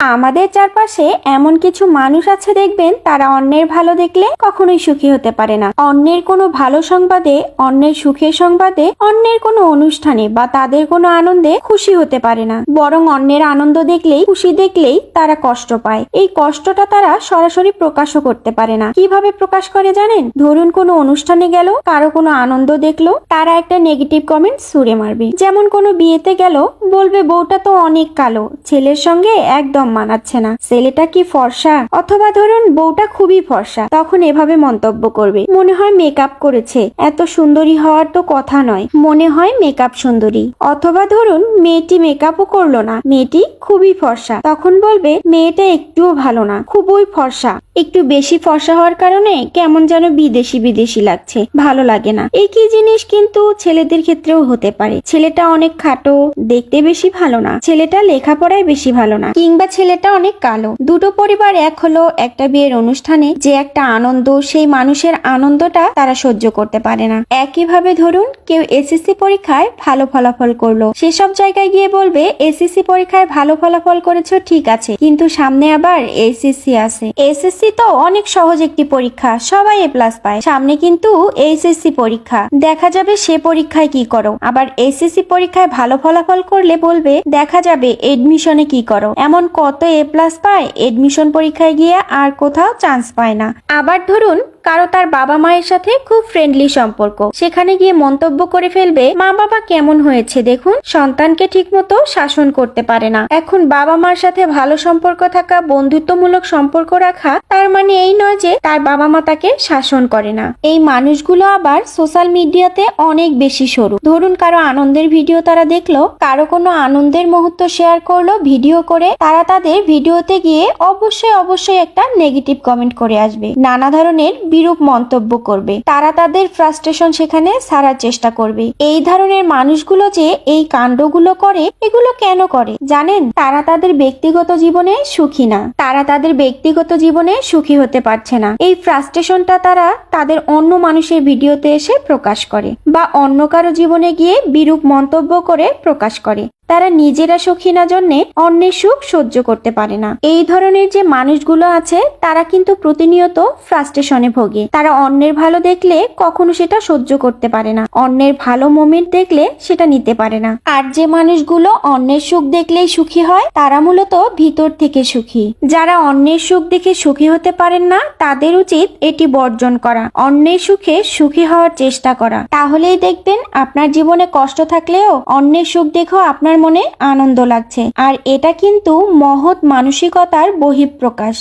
আমাদের চারপাশে এমন কিছু মানুষ আছে দেখবেন, তারা অন্যের ভালো দেখলে কখনোই সুখী হতে পারে না। অন্যের কোনো ভালো সংবাদে, অন্যের সুখের সংবাদে, অন্যের কোনো অনুষ্ঠানে বা তাদের কোনো আনন্দে খুশি হতে পারে না। বরং অন্যের আনন্দ দেখলেই, খুশি দেখলেই তারা কষ্ট পায়। এই কষ্টটা তারা সরাসরি প্রকাশও করতে পারে না। কীভাবে প্রকাশ করে জানেন? ধরুন কোনো অনুষ্ঠানে গেল, কারও কোনো আনন্দ দেখল, তারা একটা নেগেটিভ কমেন্ট সুরে মারবে। যেমন কোনো বিয়েতে গেল, বলবে বউটা তো অনেক কালো, ছেলের সঙ্গে একদম মানাচ্ছে না। ছেলেটা কি ফর্সা? অথবা ধরুন বউটা খুবই ফর্সা, তখন এভাবে মন্তব্য করবে। মনে হয় মেকআপ করেছে। এত সুন্দরী হওয়ার তো কথা নয়। মনে হয় মেকআপ সুন্দরী। অথবা ধরুন মেয়েটি মেকআপও করল না। মেয়েটি খুবই ফর্সা। তখন বলবে, মেয়েটা একটুও ভালো না। খুবই ফর্সা। একটু বেশি ফর্সা হওয়ার কারণে কেমন যেন বিদেশি বিদেশি লাগছে। ভালো লাগে না। এই কি জিনিস কিন্তু ছেলেদের ক্ষেত্রেও হতে পারে। ছেলেটা অনেক খাটো, দেখতে বেশি ভালো না। ছেলেটা লেখাপড়ায় বেশি ভালো না। কিংবা ছেলেটা অনেক কালো। দুটো পরিবার এক হলো, একটা বিয়ের অনুষ্ঠানে যে একটা আনন্দ, সেই মানুষের আনন্দটা তারা সহ্য করতে পারে না। একইভাবে ধরুন, কেউ এসএসসি পরীক্ষায় ভালো ফলাফল করল। সেসব জায়গায় গিয়ে বলবে, এসএসসি পরীক্ষায় ভালো ফলাফল করেছ, ঠিক আছে। কিন্তু সামনে আবার এসএসসি আছে। এসএসসি তো অনেক সহজ একটি পরীক্ষা, সবাই এ প্লাস পায়। সামনে কিন্তু এইচএসসি পরীক্ষা। দেখা যাবে সে পরীক্ষায় কি করো। আবার এইচএসসি পরীক্ষায় ভালো ফলাফল করলে বলবে, দেখা যাবে এডমিশনে কি করো। এমন কত এ প্লাস পায়? এডমিশন পরীক্ষায় গিয়ে আর কোথাও চান্স পায় না। আবার ধরুন কারও তার বাবা মায়ের সাথে খুব ফ্রেন্ডলি সম্পর্ক। সেখানে গিয়ে মন্তব্য করে ফেলবে, মা বাবা কেমন হয়েছে দেখুন? সন্তানকে ঠিকমতো শাসন করতে পারে না। এখন বাবা মার সাথে ভালো সম্পর্ক থাকা, বন্ধুত্বমূলক সম্পর্ক রাখা, তার মানে এই নয় যে তার বাবা মা তাকে শাসন করে না। এই মানুষগুলো আবার সোশ্যাল মিডিয়াতে অনেক বেশি সরু। ধরুন কারও আনন্দের ভিডিও তারা দেখল, কারও কোনো আনন্দের মুহূর্ত শেয়ার করল ভিডিও করে, তারা তাদের ভিডিওতে গিয়ে অবশ্যই অবশ্যই একটা নেগেটিভ কমেন্ট করে আসবে। নানা ধরনের বিরূপ মন্তব্য করবে। তারা তাদের ফ্রাস্ট্রেশন সেখানে সারার চেষ্টা করবে। এই ধরনের মানুষগুলো যে এই কাণ্ডগুলো করে, এগুলো কেন করে? জানেন, তারা তাদের ব্যক্তিগত জীবনে সুখী না। তারা তাদের ব্যক্তিগত জীবনে সুখী হতে পারছে না। এই ফ্রাস্ট্রেশনটা তারা তাদের অন্য মানুষের ভিডিওতে এসে প্রকাশ করে বা অন্য কারও জীবনে গিয়ে বিরূপ মন্তব্য করে প্রকাশ করে। তারা নিজেরা সুখী না জন্যে অন্যের সুখ সহ্য করতে পারে না। এই ধরনের যে মানুষগুলো আছে, তারা কিন্তু প্রতিনিয়ত ফ্রাস্ট্রেশনে ভোগে। তারা অন্যের ভালো দেখলে কখনো সেটা সহ্য করতে পারে না। অন্যের ভালো মোমেন্ট দেখলে সেটা নিতে পারে না। আর যে মানুষগুলো অন্যের সুখ দেখলেই সুখী হয়, তারা মূলত ভিতর থেকে সুখী। যারা অন্যের সুখ দেখে সুখী হতে পারেন না, তাদের উচিত এটি বর্জন করা। অন্যের সুখে সুখী হওয়ার চেষ্টা করা। তাহলেই দেখবেন আপনার জীবনে কষ্ট থাকলেও অন্যের সুখ দেখেও আপনার মনে আনন্দ লাগছে। আর এটা কিন্তু মহৎ মানসিকতার বহিঃপ্রকাশ।